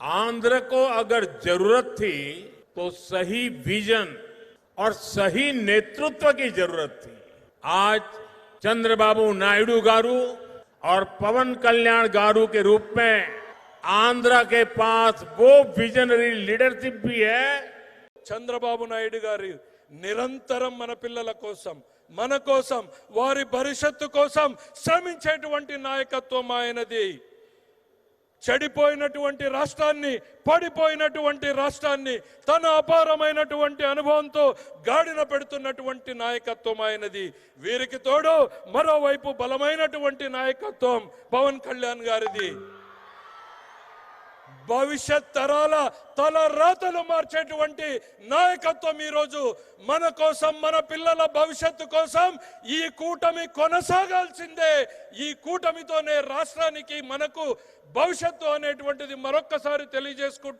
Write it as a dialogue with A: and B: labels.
A: आंध्र को अगर जरूरत थी तो सही विजन और सही नेतृत्व की जरूरत थी आज चंद्रबाबू नायडू गारू और पवन कल्याण गारू के रूप में आंध्र के पास वो विजनरी लीडरशिप भी है
B: చంద్రబాబు నాయుడు గారి నిరంతరం మన పిల్లల కోసం మన కోసం వారి భవిష్యత్తు కోసం శ్రమించేటువంటి నాయకత్వం ఆయనది చెడిపోయినటువంటి రాష్ట్రాన్ని పడిపోయినటువంటి రాష్ట్రాన్ని తన అపారమైనటువంటి అనుభవంతో గాడిన పెడుతున్నటువంటి నాయకత్వం ఆయనది. వీరికి తోడు మరోవైపు బలమైనటువంటి నాయకత్వం పవన్ కళ్యాణ్ గారిది. భవిష్యత్ తరాల తల రాతలు మార్చేటువంటి నాయకత్వం ఈరోజు మన కోసం మన పిల్లల భవిష్యత్తు కోసం ఈ కూటమి కొనసాగాల్సిందే. ఈ కూటమితోనే రాష్ట్రానికి మనకు భవిష్యత్తు అనేటువంటిది మరొక్కసారి తెలియజేసుకుంటూ